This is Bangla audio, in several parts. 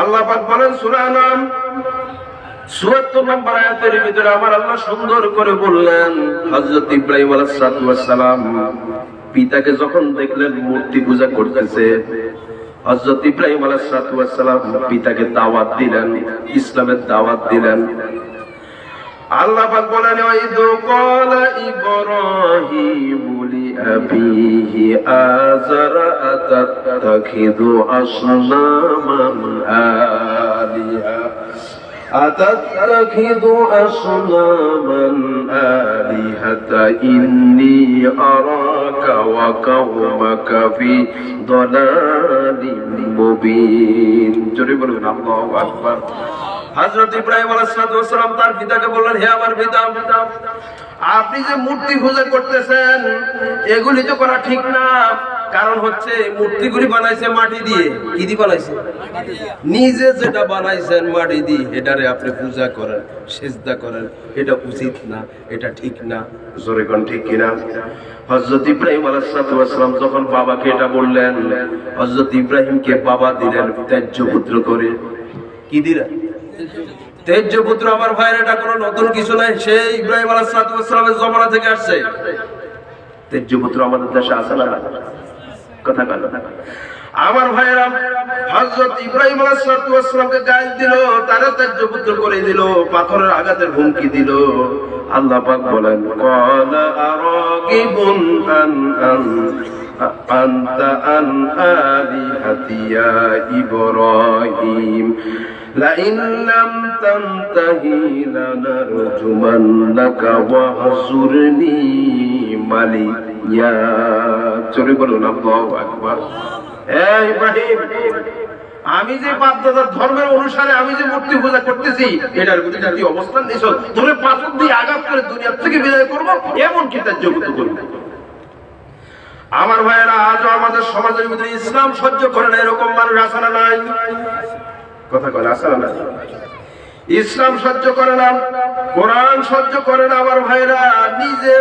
আল্লাহ পাক বলেন সূরা নাম দাওয়াত দিলেন ইসলামের দাওয়াত দিলেন। আল্লাহ বলেন আসনামান। আলিহা أتتخذ أصناما آلهة إني أراك وقومك في ضلال مبين জোরে বলবেন আল্লাহু আকবার হযরত ইব্রাহিম আলাইহিস সালাম তার পিতাকে বললেন হে আমার পিতা আপনি যে মূর্তি পূজা করতেছেন এগুলি তো করা ঠিক না কারণ হচ্ছে মূর্তিগুলি বানাইছে মাটি দিয়ে। কি দিয়ে বানাইছে? নিজে যেটা বানাইছেন মাটি দিয়ে এটারে আপনি পূজা করেন সেজদা করেন এটা উচিত না এটা ঠিক না। জোরে কোন ঠিক কিনা? হজরত ইব্রাহিম আলাইসালাম যখন বাবাকে এটা বললেন হজরত ইব্রাহিমকে বাবা দিলেন ত্যায্য পুত্র করে। কি দিলেন? তেজ্য পুত্র আমার ভাইয়ের এটা কোনো নতুন কিছু নাই সেই ইব্রাহিম আলাইসালামের জমানা থেকে আসছে। তেজ্য পুত্র আমাদের দেশে আছে না কথা কয় না। আমার ভাইয়েরা হযরত ইব্রাহিম আলাইহিসসালামকে গাইল দিল তারা তেজ্য পুত্র করে দিল পাথরের আঘাতের হুমকি দিল আল্লাহ পাক বলেন ক্বালা আরাগিবুন আন আন আনতা আন আলিহাতি ইয়া ইব্রাহিম لئن لم تنتهي لنرجمنك واهجرني আমি যে ধর্মের অনুসারে আমি যে মূর্তি পূজা করতেছি, এটার প্রতি অবস্থান নিছ ধরে পাথর দিয়ে আঘাত করে দুনিয়ার থেকে বিদায় করব এমন কি তার যোগ্য আমার ভাইয়েরা আজ আমাদের সমাজের মধ্যে ইসলাম সহ্য করে না এরকম মানুষ আসানা নাই। কথা কয় আসানা নাই? ইসলাম সহ্য করে না, কোরআন সহ্য করে না আমার ভাইরা, নিজে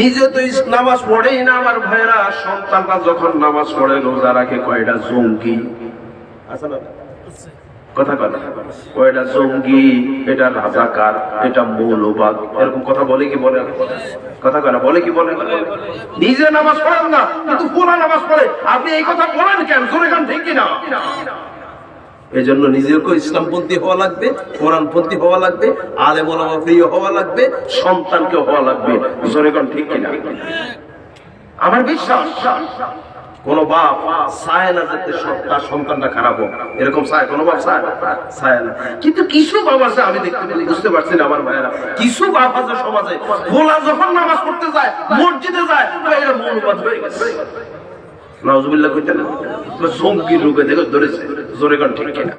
নিজে তো নামাজ পড়েই না আমার ভাইরা, সন্তানরা যখন নামাজ পড়ে, রোজা রাখে, কয়টা জঙ্গি? কথা কয় না? কয়টা জঙ্গি? এটা রাজাকার, এটা মৌলবাদ, এরকম কথা বলে কি বলে? কথা কয় বলে কি বলে? নিজে নামাজ পড়েন না, কিন্তু পুরা নামাজ পড়ে। আপনি এই কথা বলেন কেন? জোরে গান ঠিক কিনা? এই জন্য নিজেকেও ইসলামপন্থী হওয়া লাগবে কোরআনপন্থী হওয়া লাগবে আলেম ওলামা প্রিয় হওয়া লাগবে সন্তানকে হওয়া লাগবে। জোরে কোন ঠিক কিনা? আমার বিশ্বাস কোন বাপ চায় না যাতে তার সন্তানটা খারাপ হোক। এরকম চায় কোন বাপ চায়? না। কিন্তু কিছু বাপ আছে আমি দেখতে পাচ্ছি, বুঝতে পারছি না আমার ভাইয়েরা। কিছু বাপ আছে সমাজে গোলা যখন নামাজ পড়তে যায় মসজিদে যায় মৌলবাদ হয়ে গেছে। নজবুল্লাহ কইতে না? জঙ্গি রোগে দেখে ধরেছে। জোরে গান ঠিক কিনা